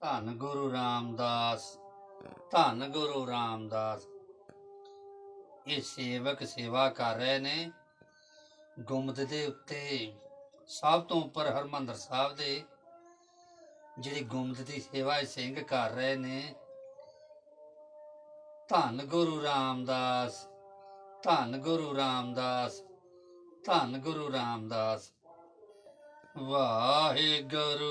ਧੰਨ ਗੁਰੂ ਰਾਮਦਾਸ, ਧੰਨ ਗੁਰੂ ਰਾਮਦਾਸ। ਇਹ ਸੇਵਕ ਸੇਵਾ ਕਰ ਰਹੇ ਨੇ। ਗੁੰਮਦ ਦੇ ਉੱਤੇ ਸਭ ਤੋਂ ਉੱਪਰ ਹਰਮੰਦਰ ਸਾਹਿਬ ਦੇ, ਜਿਹੜੀ ਗੁੰਮਦ ਦੀ ਸੇਵਾ ਇਹ ਸਿੰਘ ਕਰ ਰਹੇ ਨੇ। ਧੰਨ ਗੁਰੂ ਰਾਮਦਾਸ, ਧੰਨ ਗੁਰੂ ਰਾਮਦਾਸ, ਧੰਨ ਗੁਰੂ ਰਾਮਦਾਸ। ਵਾਹਿਗੁਰੂ।